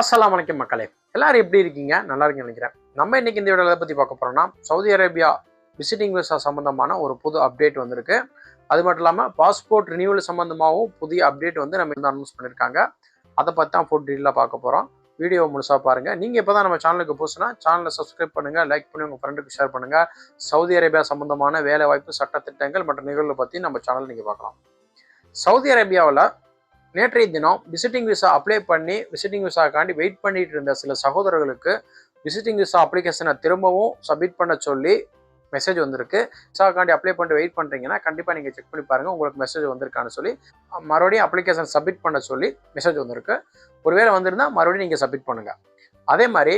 அஸ்லாம் அலைக்கும் மக்களே. எல்லாரும் எப்படி இருக்கீங்க? நல்லா இருக்கீங்கன்னு நினைக்கிறேன். நம்ம இன்னைக்கு இந்த வீடியோவில் பற்றி பார்க்க போகிறோம்னா சவுதி அரேபியா விசிட்டிங் விசா சம்மந்தமான ஒரு புது அப்டேட் வந்திருக்கு. அது மட்டும் இல்லாமல் பாஸ்போர்ட் ரினியூவல் சம்மந்தமாகவும் புதிய அப்டேட் வந்து நம்ம இந்த அனௌன்ஸ் பண்ணியிருக்காங்க அதை பற்றி தான் ஃபுட் டீட்டெயிலாக பார்க்க போகிறோம் வீடியோ முழுசாக பாருங்கள் நீங்கள் இப்போ தான் நம்ம சேனலுக்கு புதுசுனா சேனலை சப்ஸ்கிரைப் பண்ணுங்கள் லைக் பண்ணி உங்கள் ஃப்ரெண்டுக்கு ஷேர் பண்ணுங்கள் சவுதி அரேபியா சம்மந்தமான வேலை வாய்ப்பு சட்டத்திட்டங்கள் மற்றும் நிகழ்வுகளை பற்றி நம்ம சேனல் நீங்கள் பார்க்கலாம். சவுதி அரேபியாவில் நேற்றைய தினம் விசிட்டிங் விசா அப்ளை பண்ணி விசிட்டிங் விசாக்காண்டி வெயிட் பண்ணிட்டு இருந்த சில சகோதரர்களுக்கு விசிட்டிங் விசா அப்ளிகேஷனை திரும்பவும் சப்மிட் பண்ண சொல்லி மெசேஜ் வந்திருக்கு. விசாக்காண்டி அப்ளை பண்ணிட்டு வெயிட் பண்ணுறீங்கன்னா கண்டிப்பாக நீங்கள் செக் பண்ணி பாருங்கள் உங்களுக்கு மெசேஜ் வந்திருக்கான்னு சொல்லி மறுபடியும் அப்ளிகேஷன் சப்மிட் பண்ண சொல்லி மெசேஜ் வந்திருக்கு. ஒருவேளை வந்திருந்தால் மறுபடியும் நீங்கள் சப்மிட் பண்ணுங்கள் அதே மாதிரி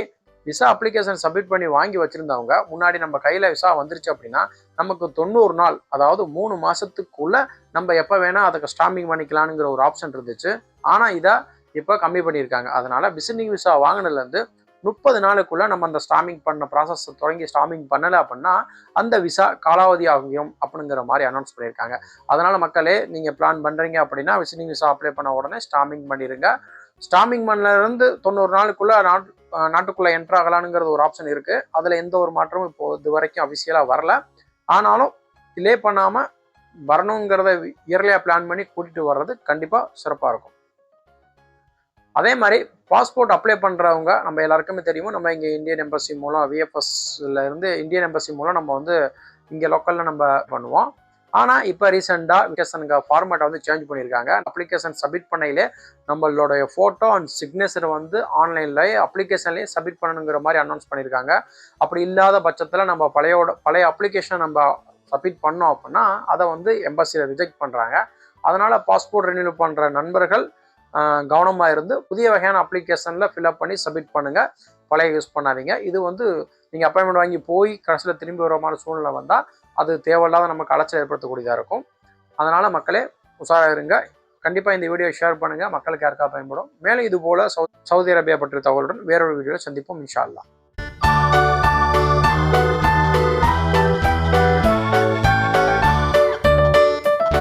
விசா அப்ளிகேஷன் சப்மிட் பண்ணி வாங்கி வச்சுருந்தவங்க முன்னாடி நம்ம கையில் விசா வந்துருச்சு அப்படின்னா நமக்கு தொண்ணூறு நாள் அதாவது மூணு மாதத்துக்குள்ளே நம்ம எப்போ வேணால் அதுக்கு ஸ்டாம்பிங் பண்ணிக்கலாம்ங்கிற ஒரு ஆப்ஷன் இருந்துச்சு. ஆனால் இதை இப்போ கம்மி பண்ணியிருக்காங்க. அதனால் விசிட்டிங் விசா வாங்கினதுலேருந்து முப்பது நாளுக்குள்ளே நம்ம அந்த ஸ்டாமிங் பண்ண ப்ராசஸ் தொடங்கி ஸ்டாமிங் பண்ணலை அப்படின்னா அந்த விசா காலாவதி ஆகும் அப்படிங்கிற மாதிரி அனௌன்ஸ் பண்ணியிருக்காங்க. அதனால் மக்களே நீங்கள் பிளான் பண்ணுறீங்க அப்படின்னா விசிட்டிங் விசா அப்ளை பண்ண உடனே ஸ்டாமிங் பண்ணிடுங்க ஸ்டாமிங் பண்ணலேருந்து தொண்ணூறு நாளுக்குள்ளே நாட் நாட்டுக்குள்ளே என்ட்ரு ஆகலானுங்கிறது ஒரு ஆப்ஷன் இருக்குது அதில் எந்த ஒரு மாற்றமும் இப்போ இது வரைக்கும் அஃபிஷியலாக வரல. ஆனாலும் டிலே பண்ணாமல் வரணுங்கிறத இயர்லியாக பிளான் பண்ணி கூட்டிகிட்டு வர்றது கண்டிப்பாக சிறப்பாக இருக்கும். அதே மாதிரி பாஸ்போர்ட் அப்ளை பண்ணுறவங்க நம்ம எல்லாருக்குமே தெரியும். நம்ம இங்கே இந்தியன் எம்பசி மூலம் விஎஃப்எஸ்ல இருந்து இந்தியன் எம்பசி மூலம் நம்ம வந்து இங்கே லோக்கலில் நம்ம பண்ணுவோம். ஆனால் இப்போ ரீசெண்டாக அப்ளிகேஷனுக்கு ஃபார்மேட்டை வந்து சேஞ்ச் பண்ணியிருக்காங்க. அப்ளிகேஷன் சப்மிட் பண்ணையிலே நம்மளோடைய ஃபோட்டோ அண்ட் சிக்னேச்சர் வந்து ஆன்லைன்லேயே அப்ளிகேஷன்லேயே சப்மிட் பண்ணணுங்கிற மாதிரி அனௌன்ஸ் பண்ணியிருக்காங்க. அப்படி இல்லாத பட்சத்தில் நம்ம பழையோட பழைய அப்ளிகேஷன் நம்ம சப்மிட் பண்ணோம் அப்படின்னா அதை வந்து எம்பசியில் ரிஜெக்ட் பண்ணுறாங்க அதனால் பாஸ்போர்ட் ரினியூ பண்ணுற நண்பர்கள் கவனமாக இருந்து புதிய வகையான அப்ளிகேஷனில் ஃபில்அப் பண்ணி சப்மிட் பண்ணுங்கள் பழைய யூஸ் பண்ணாதீங்க. இது வந்து நீங்கள் அப்பாயின்மெண்ட் வாங்கி போய் கடைசியில் திரும்பி வரமான சூழ்நிலை வந்தால் அது தேவையில்லாத நமக்கு அலைச்சல் ஏற்படுத்தக்கூடியதாக இருக்கும். அதனால் மக்களே உஷாராக இருங்க. கண்டிப்பாக இந்த வீடியோ ஷேர் பண்ணுங்கள் மக்களுக்கு யாருக்கா பயன்படும். மேலும் இது போல் சவு சவுதி அரேபியா பற்றிய தகவலுடன் வேறொரு வீடியோவில் சந்திப்போம் இன்ஷா